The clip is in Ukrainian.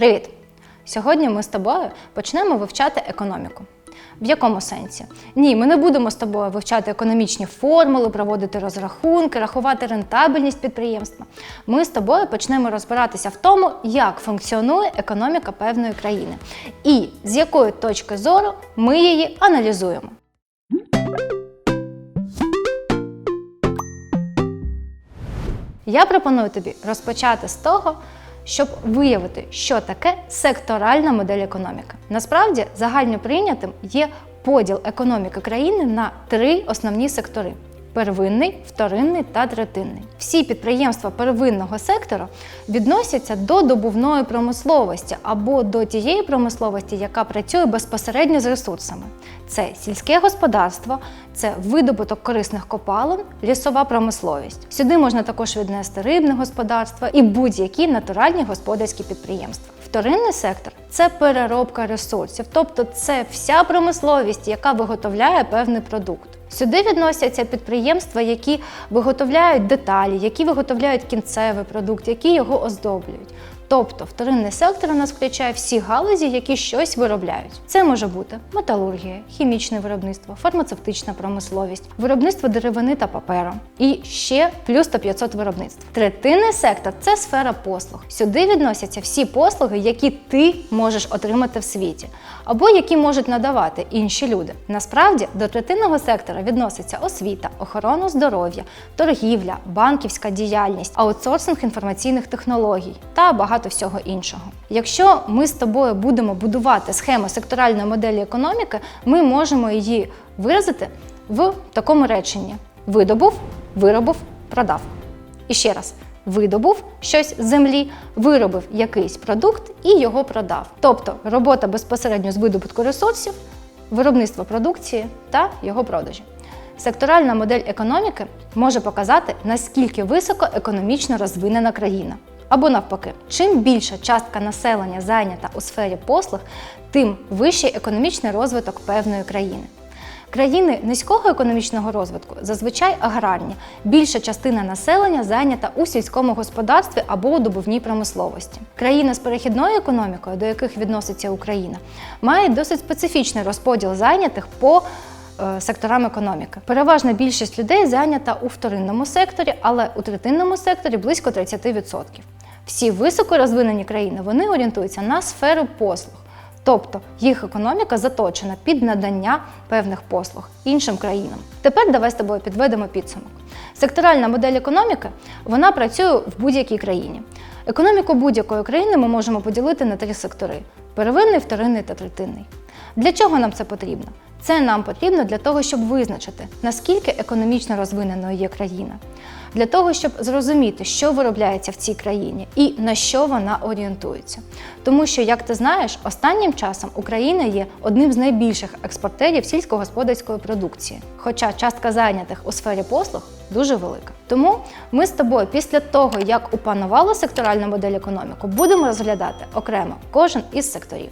Привіт! Сьогодні ми з тобою почнемо вивчати економіку. В якому сенсі? Ні, ми не будемо з тобою вивчати економічні формули, проводити розрахунки, рахувати рентабельність підприємства. Ми з тобою почнемо розбиратися в тому, як функціонує економіка певної країни і з якої точки зору ми її аналізуємо. Я пропоную тобі розпочати з того, щоб виявити, що таке секторальна модель економіки. Насправді, загально прийнятим є поділ економіки країни на три основні сектори: первинний, вторинний та третинний. Всі підприємства первинного сектору відносяться до добувної промисловості або до тієї промисловості, яка працює безпосередньо з ресурсами. Це сільське господарство, це видобуток корисних копалин, лісова промисловість. Сюди можна також віднести рибне господарство і будь-які натуральні господарські підприємства. Вторинний сектор це переробка ресурсів, тобто це вся промисловість, яка виготовляє певний продукт. Сюди відносяться підприємства, які виготовляють деталі, які виготовляють кінцевий продукт, які його оздоблюють. Тобто вторинний сектор у нас включає всі галузі, які щось виробляють. Це може бути металургія, хімічне виробництво, фармацевтична промисловість, виробництво деревини та паперу і ще плюс 100 500 виробництв. Третинний сектор це сфера послуг. Сюди відносяться всі послуги, які ти можеш отримати в світі, або які можуть надавати інші люди. Насправді до третинного сектора відноситься освіта, охорона здоров'я, торгівля, банківська діяльність, аутсорсинг інформаційних технологій та багато всього іншого. Якщо ми з тобою будемо будувати схему секторальної моделі економіки, ми можемо її виразити в такому реченні: видобув, виробив, продав. І ще раз. Видобув щось з землі, виробив якийсь продукт і його продав. Тобто робота безпосередньо з видобутку ресурсів, виробництво продукції та його продажі. Секторальна модель економіки може показати, наскільки високо економічно розвинена країна. Або навпаки, чим більша частка населення зайнята у сфері послуг, тим вищий економічний розвиток певної країни. Країни низького економічного розвитку зазвичай аграрні. Більша частина населення зайнята у сільському господарстві або у добувній промисловості. Країни з перехідною економікою, до яких відноситься Україна, мають досить специфічний розподіл зайнятих по секторам економіки. Переважна більшість людей зайнята у вторинному секторі, але у третинному секторі близько 30%. Всі високорозвинені країни вони орієнтуються на сферу послуг. Тобто їх економіка заточена під надання певних послуг іншим країнам. Тепер давай з тобою підведемо підсумок. Секторальна модель економіки вона працює в будь-якій країні. Економіку будь-якої країни ми можемо поділити на три сектори: первинний, вторинний та третинний. Для чого нам це потрібно? Це нам потрібно для того, щоб визначити, наскільки економічно розвиненою є країна, для того, щоб зрозуміти, що виробляється в цій країні і на що вона орієнтується. Тому що, як ти знаєш, останнім часом Україна є одним з найбільших експортерів сільськогосподарської продукції, хоча частка зайнятих у сфері послуг дуже велика. Тому ми з тобою після того, як опанували секторальну модель економіку, будемо розглядати окремо кожен із секторів.